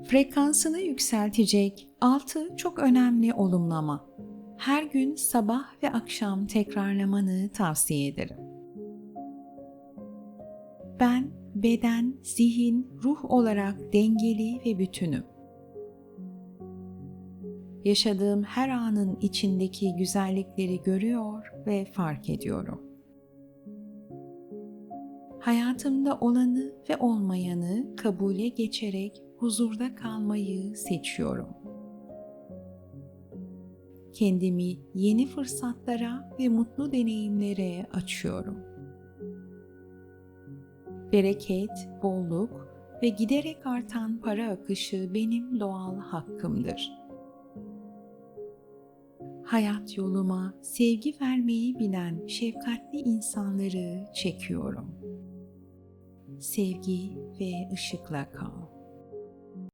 Frekansını yükseltecek 6 çok önemli olumlama. Her gün sabah ve akşam tekrarlamanı tavsiye ederim. Ben beden, zihin, ruh olarak dengeli ve bütünüm. Yaşadığım her anın içindeki güzellikleri görüyor ve fark ediyorum. Hayatımda olanı ve olmayanı kabule geçerek huzurda kalmayı seçiyorum. Kendimi yeni fırsatlara ve mutlu deneyimlere açıyorum. Bereket, bolluk ve giderek artan para akışı benim doğal hakkımdır. Hayat yoluma sevgi vermeyi bilen şefkatli insanları çekiyorum. Sevgi ve ışıkla kal.